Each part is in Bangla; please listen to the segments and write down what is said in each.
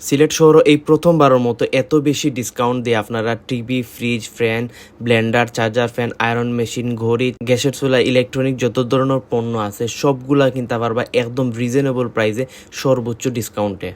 সিলেট শহরে এই প্রথমবারের মতো এত বেশি ডিসকাউন্ট দিয়ে আপনারা TV fridge fan blender charger fan iron machine ঘড়ি, গ্যাসের চুলা ইলেকট্রনিক যত ধরনের পণ্য আছে, সবগুলা কিনতে পারবা একদম রিজনেবল প্রাইসে সর্বোচ্চ ডিসকাউন্টে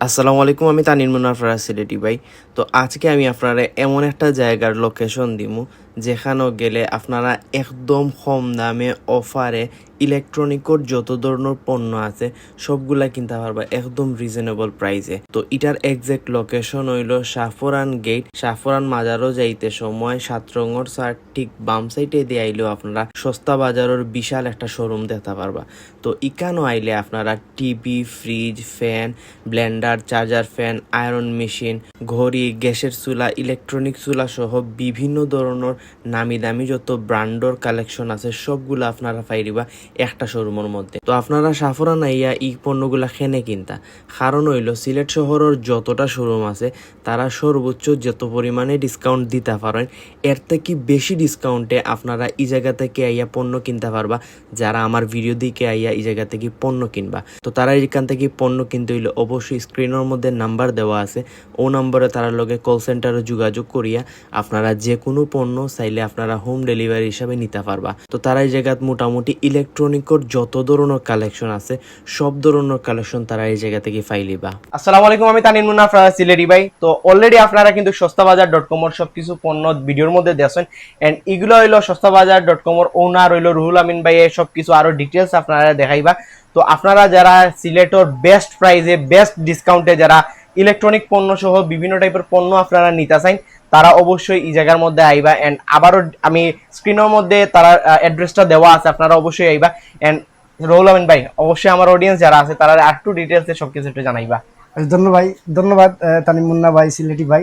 আসসালামু আলাইকুম, আমি তানির মুনাফরা সিলেটি ভাই। তো আজকে আমি আপনারা এমন একটা জায়গার লোকেশন দিমু যেখানে গেলে আপনারা একদম কম দামে অফারে ইলেকট্রনিকর যত ধরনের পণ্য আছে, সবগুলা কিনতে পারবা একদম রিজনেবল প্রাইসে তো এটার এক্সাক্ট লোকেশন হইল সাফরান গেট সাফরান মাজারও যাইতে সময় সাতরঙর সার ঠিক বাম সাইডে দিয়ে আইলেও আপনারা সস্তা বাজারের বিশাল একটা শোরুম দেখতে পারবা। তো ইকানো আইলে আপনারা TV fridge fan blender charger fan iron machine ঘড়ি, গ্যাসের চুলা ইলেকট্রনিক চুলা সহ বিভিন্ন ধরনের নামি দামি যত ব্র্যান্ডর কালেকশন আছে, সবগুলো আপনারা পাইরিবা একটা শোরুমের মধ্যে। তো আপনারা সাফরান আইয়া এই পণ্যগুলা খেনে কিনতা? কারণ হইল, সিলেট শহরের যতটা শোরুম আছে, তারা সর্বোচ্চ যত পরিমাণে ডিসকাউন্ট দিতে পারেন, এর থেকে বেশি ডিসকাউন্টে আপনারা এই জায়গা থেকে আইয়া পণ্য কিনতে পারবা, যারা আমার ভিডিও দিকে আইয়া এই জায়গা থেকে পণ্য কিনবা। তো তারা এখান থেকে পণ্য কিনতে হইলে অবশ্যই স্ক্রিনের মধ্যে নাম্বার দেওয়া আছে, ও নম্বরে তারা লগে কল সেন্টারে যোগাযোগ করিয়া আপনারা যে কোনো পণ্য চাইলে আপনারা হোম ডেলিভারি হিসাবে নিতে পারবা। তো তারা এই জায়গাত মোটামুটি ইলেকট্রনিকর যত ধরনের কালেকশন আছে, সব ধরনের কালেকশন তারা এই জায়গা থেকে ফাইলিবা আসসালামু আলাইকুম, আমি তানিন মুন্না আপনারা সিলেটি ভাই তো অলরেডি আপনারা কিন্তু সস্তা বাজার ডট কমর সবকিছু পণ্য ভিডিওর মধ্যে দেখছেন। এন্ড এগুলো হইল সস্তা বাজার ডট কমর ওনার হইল রুহুল আমিন ভাই সব কিছু আরও ডিটেলস আপনারা দেখাইবা। তো আপনারা যারা সিলেটর বেস্ট প্রাইজে বেস্ট ডিসকাউন্টে যারা ইলেকট্রনিক পণ্য সহ বিভিন্ন টাইপের পণ্য আপনারা নিতে চান তারা অবশ্যই এই জায়গার মধ্যে আইবা এন্ড আবারও আমি স্ক্রিনের মধ্যে তারা অ্যাড্রেসটা দেওয়া আছে আপনারা অবশ্যই আইবা এন্ড রুহুল আমিন ভাই অবশ্যই আমার অডিয়েন্স যারা আছে তারা আর একটু ডিটেলসে সবকিছু একটু জানাইবা। ধন্যবাদ ধন্যবাদ আহ, তানিম মুন্না ভাই সিলেটি ভাই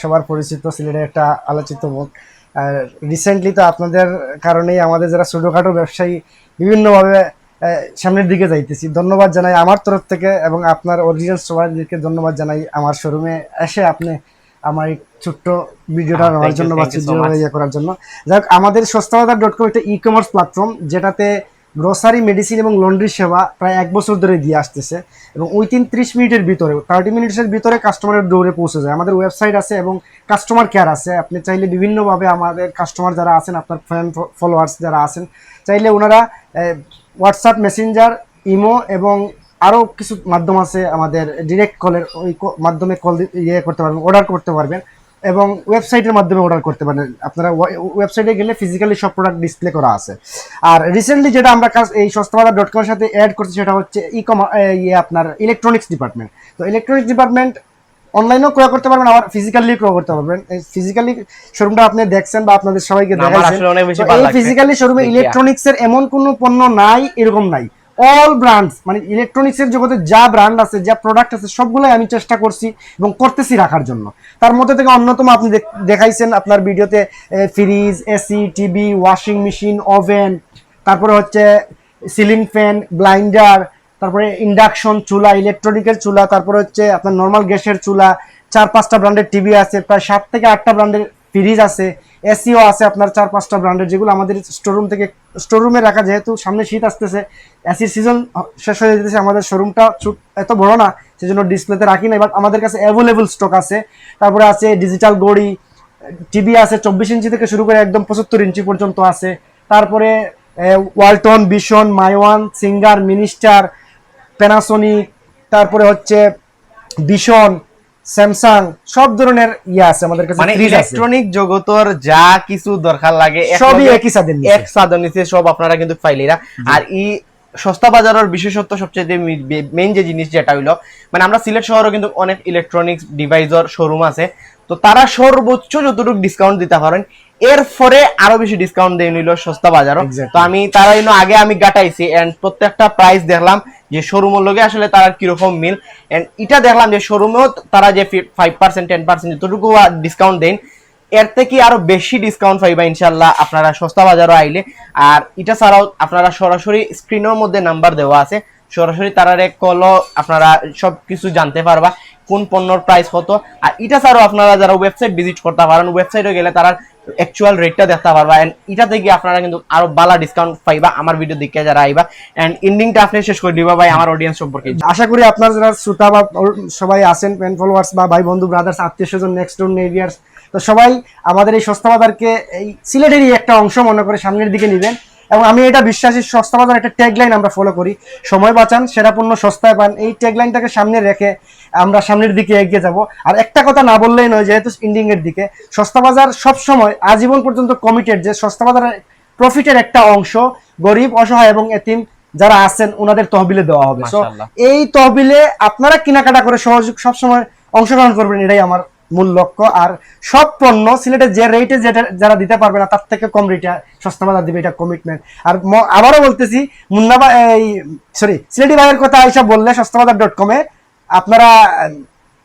সবার পরিচিত সিলেটের একটা আলোচিত মুখ। রিসেন্টলি তো আপনাদের কারণেই আমাদের যারা ছোটোখাটো ব্যবসায়ী বিভিন্নভাবে সামনের দিকে যাইতেছি। ধন্যবাদ জানাই আমার তরফ থেকে এবং আপনার অরিজিনাল সবাইকে ধন্যবাদ জানাই আমার শোরুমে এসে আপনি আমার এই ছোট্ট ভিডিওটা নেওয়ার জন্য বা. ইয়ে করার জন্য। যাই হোক আমাদের সস্তাবাজার ডট কম একটা ই কমার্স প্ল্যাটফর্ম যেটাতে গ্রোসারি মেডিসিন এবং লন্ড্রি সেবা প্রায় এক বছর ধরে দিয়ে আসতেছে এবং উইথিন ত্রিশ মিনিটের ভিতরে থার্টি মিনিটসের ভিতরে কাস্টমারের দৌড়ে পৌঁছে যায়। আমাদের ওয়েবসাইট আছে এবং কাস্টমার কেয়ার আছে। আপনি চাইলে বিভিন্নভাবে আমাদের কাস্টমার যারা আছেন আপনার ফ্যান ফলোয়ার্স যারা আছেন চাইলে ওনারা হোয়াটসঅ্যাপ মেসেঞ্জার ইমো এবং আরও কিছু মাধ্যম আছে আমাদের ডিরেক্ট কলের ওই মাধ্যমে কল ইয়ে করতে পারবেন অর্ডার করতে পারবেন এবং ওয়েবসাইটের মাধ্যমে অর্ডার করতে পারেন আপনারা ওয়েবসাইটে গেলে ফিজিক্যালি সব প্রোডাক্ট ডিসপ্লে করা আছে। আর রিসেন্টলি যেটা আমরা কাজ এই সস্তাবাজার ডট কমের সাথে অ্যাড করছি সেটা হচ্ছে ই কমার ইয়ে আপনার ইলেকট্রনিক্স ডিপার্টমেন্ট তো ইলেকট্রনিক্স ডিপার্টমেন্ট অনলাইনেও ক্রয় করতে পারবেন আবার ফিজিক্যালি ক্রয় করতে পারবেন। ফিজিক্যালি শোরুমটা আপনি দেখছেন বা আপনাদের সবাইকে না, আমার আসলে অনেক বেশি ভালো এই ফিজিক্যালি শোরুমে। ইলেকট্রনিক্স এর এমন কোনো পণ্য নাই এরকম নাই। অল ব্র্যান্ডস মানে ইলেকট্রনিক্স এর জগতে যা ব্র্যান্ড আছে যা প্রোডাক্ট আছে সবগুলোই আমি চেষ্টা করছি এবং করতেছি রাখার জন্য। তার মধ্যে থেকে অন্যতম আপনি দেখ- দেখাইছেন আপনার ভিডিওতে fridge AC TV washing machine oven তারপরে হচ্ছে সিলিং ফ্যান ব্লাইন্ডার তারপরে ইন্ডাকশন চুলা ইলেকট্রনিকের চুলা, তারপরে হচ্ছে আপনার নর্মাল গ্যাসের চুলা, চার পাঁচটা ব্র্যান্ডের টিভি আছে, প্রায় সাত থেকে আটটা ব্র্যান্ডের ফ্রিজ আছে এসিও আছে আপনার চার পাঁচটা ব্র্যান্ডের যেগুলো আমাদের স্টোরুম থেকে স্টোরুমে রাখা যেহেতু সামনে শীত আসতেছে এসির সিজন শেষ হয়ে যেতেছে, আমাদের শোরুমটা এত বড় না, সেজন্য ডিসপ্লেতে রাখি না বাট আমাদের কাছে অ্যাভেলেবল স্টক আছে, তারপরে আছে ডিজিটাল গড়ি টিভি আছে চব্বিশ ইঞ্চি থেকে শুরু করে একদম পঁচাত্তর ইঞ্চি পর্যন্ত আছে, তারপরে Walton Vision MyOne Singer Minister Panasonic তারপরে হচ্ছে বিশন স্যামসাং সব ধরনের ইয়ে আছে আমাদের কাছে মানে ইলেকট্রনিক জগতর যা কিছু দরকার লাগে সবই একই নিচে। এক ছাদের নিচে সব আপনারা কিন্তু ফাইলিরা আর এই সস্তা বাজারের বিশেষত্ব সবচেয়ে মেইন যে জিনিস যেটা হইল মানে আমরা সিলেট শহরে কিন্তু অনেক ইলেকট্রনিক্স ডিভাইসের শোরুম আছে। তো তারা সর্বোচ্চ যতটুকু ডিসকাউন্ট দিতে পারেন এরপরে আরও বেশি ডিসকাউন্ট দিয়ে নিল সস্তা বাজারও। তো আমি তারা আগে আমি গাটাইছি এন্ড প্রত্যেকটা প্রাইস দেখলাম। যে শোরুমের লোকে আসলে তারা কীরকম মিল? এন্ড এটা দেখলাম যে শোরুমেও তারা যে ফাইভ পার্সেন্ট টেন পার্সেন্ট যতটুকু ডিসকাউন্ট দেন, এর থেকে আরও বেশি ডিসকাউন্ট পাইবা ইনশাল্লাহ আপনারা সস্তা বাজারও আইলে। আর এটা ছাড়াও আপনারা সরাসরি স্ক্রিনের মধ্যে নাম্বার দেওয়া আছে। সরাসরি তারারে কলও আপনারা সব কিছু জানতে পারবা। কোন পণ্যর প্রাইস কত? আর এটা ছাড়াও আপনারা যারা ওয়েবসাইট ভিজিট করতে পারেন ওয়েবসাইটে গেলে তারা অ্যাকচুয়াল রেটটা দেখতে পারবা এন্ড এটা থেকে আপনারা কিন্তু আরও ভালো ডিসকাউন্ট পাইবা আমার ভিডিও দেখে যারা আইবা এন্ড এন্ডিংটা আপনি শেষ করে দিবা ভাই আমার অডিয়েন্স সম্পর্কে। আশা করি আপনার যারা শ্রোতা বা সবাই আছেন ফ্যান ফলোয়ার্স বা ভাই বন্ধু ব্রাদার্স আত্মীয় স্বজন নেক্সট ডোর নেভিয়ার্স তো সবাই আমাদের এই সস্তা বাজারকে এই সিলেটেরই একটা অংশ মনে করে সামনের দিকে নেবেন। এবং আমি এটা বিশ্বাসী সস্তা বাজার একটা ট্যাগলাইন আমরা ফলো করি। সময় বাঁচান সেরা পণ্য সস্তায় পান। এই ট্যাগলাইনটাকে সামনে রেখে আমরা সামনের দিকে এগিয়ে যাব। আর একটা কথা না বললেই নয় যেহেতু ইন্ডিং এর দিকে সস্তা বাজার সবসময় আজীবন পর্যন্ত কমিটেড যে সস্তা বাজারের প্রফিটের একটা অংশ গরিব অসহায় এবং এতিম যারা আছেন ওনাদের তহবিলে দেওয়া হবে। এই তহবিলে আপনারা কেনাকাটা করে সহযোগ সবসময় অংশগ্রহণ করবেন এটাই আমার মূল লক্ষ্য। আর সব পণ্য সিলেটে যে রেটে যেটা, যারা দিতে পারবে না, তার থেকে কম রেটে সস্তা বাজার দিবে, এটা কমিটমেন্ট আর আবারও বলতেছি, মুন্নাবা, এই সরি সিলেটি ভাইয়ের কথা আইসা বললে সস্তা বাজার ডট কমে আপনারা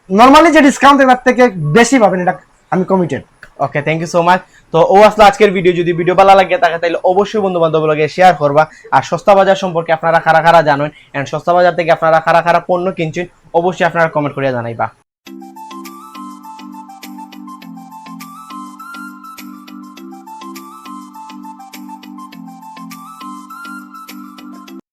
নর্মালি যে ডিসকাউন্ট তার থেকে বেশি পাবেন, এটা আমি committed okay thank you so much তো ও আসলে আজকের ভিডিও যদি ভিডিও ভালো লাগে থাকে তাহলে অবশ্যই বন্ধু বান্ধব লগে শেয়ার করবা। আর সস্তা বাজার সম্পর্কে আপনারা খারা খারা জানেন? এন্ড সস্তা বাজার থেকে আপনারা খারা খারা পণ্য কিনছেন, অবশ্যই আপনারা কমেন্ট করে জানাইবা।